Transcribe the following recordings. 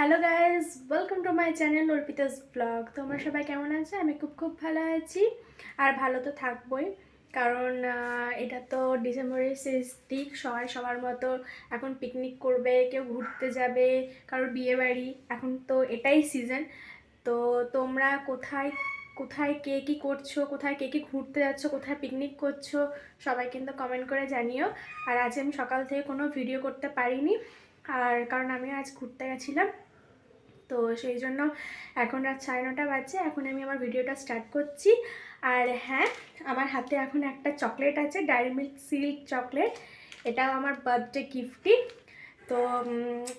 Hello guys welcome to my channel Arpita's blog তোমরা সবাই কেমন আছো? আমি খুব খুব ভালো আছি আর ভালো তো থাকবোই। কারণ এটা তো ডিসেম্বরের শেষ দিক। সবাই সবার মতো এখন পিকনিক করবে, কেউ ঘুরতে যাবে, কারোর বিয়ে বাড়ি। এখন তো এটাই সিজন তো তোমরা কোথায় কোথায় কে কী করছ, কোথায় কে কী ঘুরতে যাচ্ছ, কোথায় পিকনিক করছ, সবাই কিন্তু কমেন্ট করে জানিও। আর আজ আমি সকাল থেকে কোনো ভিডিও করতে পারিনি। আর কারণ আমি আজ ঘুরতে গেছিলাম। তো সেই জন্য এখন রাত সাড়ে নটা বাজছে এখন আমি আমার ভিডিওটা স্টার্ট করছি। আর হ্যাঁ আমার হাতে এখন একটা চকলেট আছে ডায়েরি মিল্ক সিল্ক চকলেট এটাও আমার বার্থডে গিফটই তো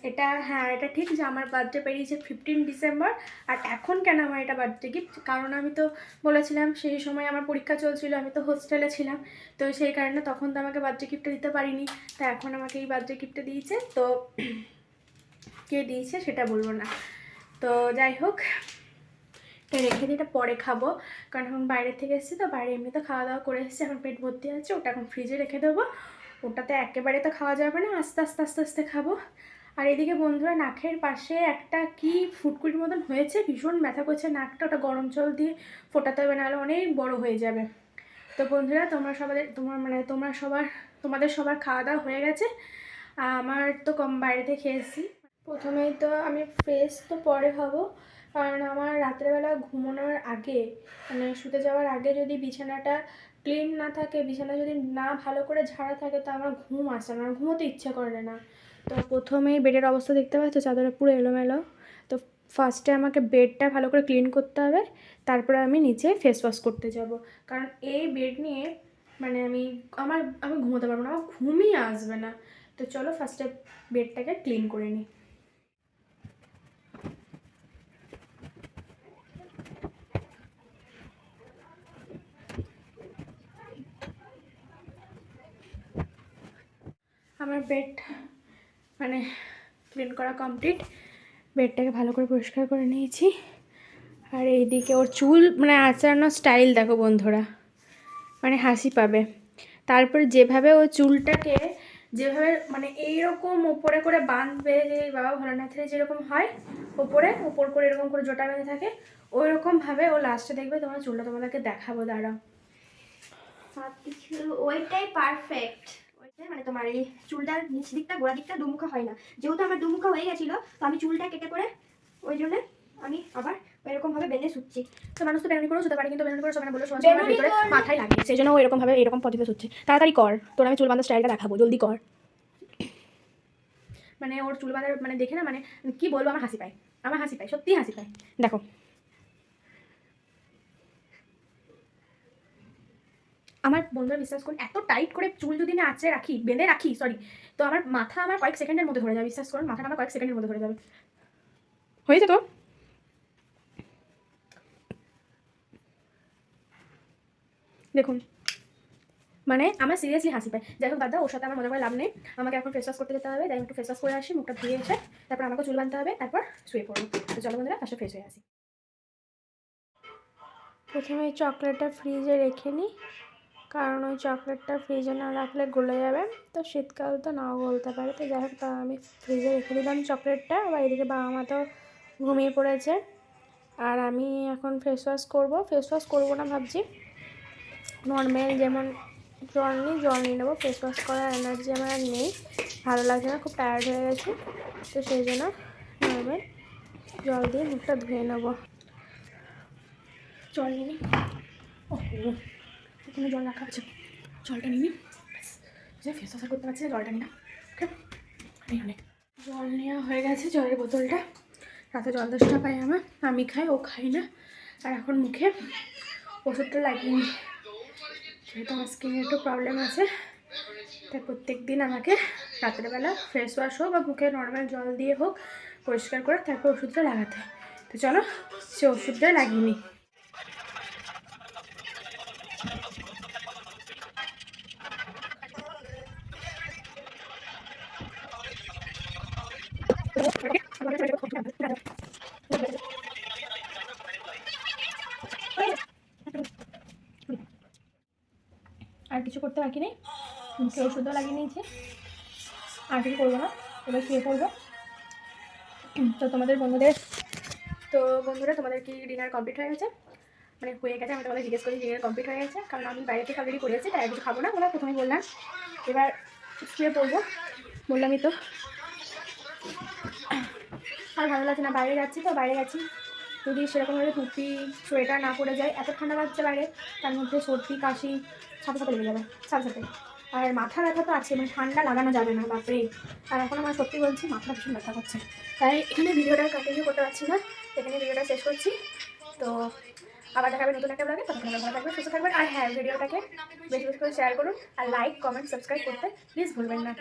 এটা হ্যাঁ এটা ঠিক যে আমার বার্থডে পেরিয়েছে ফিফটিন ডিসেম্বর আর এখন কেন আমার এটা বার্থডে গিফট কারণ আমি তো বলেছিলাম, সেই সময় আমার পরীক্ষা চলছিল, আমি তো হোস্টেলে ছিলাম। তো সেই কারণে তখন তো আমাকে বার্থডে গিফটটা দিতে পারিনি। তো এখন আমাকে এই বার্থডে গিফটটা দিয়েছে। তো, কে দিয়েছে সেটা বলব না। তো যাই হোক এটা রেখে দিয়ে এটা পরে খাব। কারণ এখন বাইরে থেকে এসেছি তো, বাইরে এমনিতে খাওয়া দাওয়া করে এসেছি, এখন পেট ভর্তি আছে, ওটা এখন ফ্রিজে রেখে দেবো। ওটাতে একেবারে তো খাওয়া যাবে না, আস্তে আস্তে আস্তে আস্তে খাব। আর এদিকে বন্ধুরা, নাকের পাশে একটা কি ফুটকুটির মতন হয়েছে, ভীষণ ব্যথা করছে নাকটা, ওটা গরম জল দিয়ে ফোটাতে হবে, নাহলে অনেক বড় হয়ে যাবে। তো বন্ধুরা, তোমরা সবাই তোমার মানে তোমরা সবার, তোমাদের সবার খাওয়া দাওয়া হয়ে গেছে। আমার তো কম বাইরেতে খেয়েছি প্রথমেই তো আমি ফ্রেশ তো পরে হব, কারণ আমার রাত্রেবেলা ঘুমানোর আগে মানে শুতে যাওয়ার আগে যদি বিছানাটা ক্লিন না থাকে, বিছানা যদি না ভালো করে ঝাড়া থাকে, তো আমার ঘুম আসে না ঘুমোতে ইচ্ছা করে না। তো প্রথমেই বেডের অবস্থা দেখতে পাচ্ছ, চাদরে পুরো এলোমেলো। তো ফার্স্টে আমাকে বেডটা ভালো করে ক্লিন করতে হবে, তারপরে আমি নিচে ফেস ওয়াশ করতে যাব। কারণ এই বেড নিয়ে মানে আমি, আমার, আমি ঘুমোতে পারব না, আমার ঘুমই আসবে না। তো চলো ফার্স্টে বেডটাকে ক্লিন করে নিই। আমার বেড মানে ক্লিন করা কমপ্লিট বেডটাকে ভালো করে পরিষ্কার করে নিয়েছি। আর এইদিকে ওর চুল মানে আঁচড়ানোর স্টাইল দেখো বন্ধুরা মানে হাসি পাবে। তারপর যেভাবে ও চুলটাকে, যেভাবে মানে এইরকম ওপরে করে বাঁধবে, যে বাবা ভোলানাথের যেরকম হয়, ওপরে, ওপর করে এরকম করে জোটা বেঁধে থাকে ওই রকমভাবে ও লাস্টে দেখবে তোমার চুলটা তোমাদেরকে দেখাবো, দাঁড়াও। ওইটাই পারফেক্ট তোমার এই চুলটার নিচ দিকটা গোড়া দিকটা দুমুখা হয় না। যেহেতু আমার দুমুখা হয়ে গেছিল তো আমি চুলটা কেটে করে ওই জন্য আমি আবার এরকম ভাবে বেঁধে শুচ্ছি তো মানুষ তো বেরোনি করেও শুতে পারে কিন্তু বেরোনি করে সবাই বলে ভিতরে মাথায় লাগে। সেই জন্য ও এরকম ভাবে এরকম পদ্ধতি হচ্ছে তাড়াতাড়ি কর তোর আমি চুল বাঁধার স্টাইলটা দেখাবো জলদি কর। মানে ওর চুল বাঁধার মানে দেখে না মানে কি বলব আমার হাসি পায়। আমার হাসি পায় সত্যিই হাসি পায়। দেখো আমার বন্ধুরা বিশ্বাস করুন, এত টাইট করে চুল যদি আমি আঁচড়ে রাখি, বেঁধে রাখি সরি তো আমার মাথা আমার কয়েক সেকেন্ডের মধ্যে ধরে যাবে, বিশ্বাস করুন, মাথাটা আমার কয়েক সেকেন্ডের মধ্যে ধরে যাবে। হয়েছে তো? দেখুন মানে আমার সিরিয়াসলি হাসি পায়। যাই হোক দাদা ওর সাথে আমার মজা করে লাভ নেই। আমাকে এখন ফেস ওয়াশ করতে যেতে হবে যাই একটু ফেস ওয়াশ করে আসি, মুখটা ধুয়ে এসে, তারপর আমাকে চুল বাঁধতে হবে, তারপর শুয়ে পড়ব। তো চলো বন্ধুরা ফার্স্টে ফ্রেশ হয়ে আসি। প্রথমে চকলেটটা ফ্রিজে রেখে নিই কারণ ওই চকলেটটা ফ্রিজে না রাখলে গলে যাবে। তো শীতকাল তো নাও গলতে পারে। তো যাই হোক, তা আমি ফ্রিজে রেখে দিলাম চকলেটটা। আবার এদিকে বাবা মা তো ঘুমিয়ে পড়েছে। আর আমি এখন ফেস ওয়াশ করব। ফেস ওয়াশ করব না ভাবছি। নর্মাল যেমন জল নিই, জল নিয়ে নেব। ফেস ওয়াশ করার এনার্জি আমার আর নেই। ভালো লাগছে না, খুব টায়ার্ড হয়ে গেছে। তো সেই জন্য নর্মাল জল দিয়ে মুখটা ধুয়ে নেব। জল নিয়ে ও ওখানে জল রাখা আছে জলটা নিয়ে যে ফেস ওয়াশ করতে পারছি জলটা না ওকে এই অনেক জল নেওয়া হয়ে গেছে জলের বোতলটা। রাতে জল দশটা পাই আমার, আমি খাই, ও খাই না। আর এখন মুখে ওষুধটা লাগিয়ে যেহেতু আমার স্কিনে একটু প্রবলেম আছে, তাই প্রত্যেক দিন আমাকে রাত্রেবেলা ফেস ওয়াশ হোক বা মুখে নর্মাল জল দিয়ে হোক, পরিষ্কার করে তারপর ওষুধটা লাগাতে তো চলো, সে ওষুধটা লাগিয়ে নিই আর কিছু করতে বাকি নেই মুখে ওষুধও লাগিয়ে নিয়েছি। আর কিছু করব না। এবার শুয়ে পড়ব। তো তোমাদের বন্ধুদের, তো বন্ধুরা, তোমাদের কি ডিনার কমপ্লিট হয়ে গেছে? মানে হয়ে গেছে, আমি তোমাদের জিজ্ঞেস করি ডিনার কমপ্লিট হয়ে গেছে? কারণ আমি বাইরে থেকে অলরেডি করেছি, তাই কিছু খাব না। ওরা প্রথমেই বললাম, এবার শুয়ে পড়ব। বললামই তো। আর ভালো লাগছে না, বাইরে যাচ্ছি তো, বাইরে গেছি যদি সেরকমভাবে টুপি, সোয়েটার না পরে যায়, এত ঠান্ডা লাগছে বাইরে, তার মধ্যে সর্দি, কাশি সাথে সাথে লেগে যাবে সাথে সাথে আর মাথা ব্যথা তো আছে মানে ঠান্ডা লাগানো যাবে না, বাপরে। আর এখন আমার সত্যি বলছি মাথা ভীষণ ব্যথা করছে। তাই এখানে ভিডিওটা কন্টিনিউ করতে পারছি না, এখানে ভিডিওটা শেষ করছি। তো আবার দেখাবে নতুন একটা ব্লগে তখন ভালো থাকবে সুস্থ থাকবেন। আর হ্যাঁ ভিডিওটাকে বেশি বেশি করে শেয়ার করুন, আর লাইক কমেন্ট সাবস্ক্রাইব করতে প্লিজ ভুলবেন না।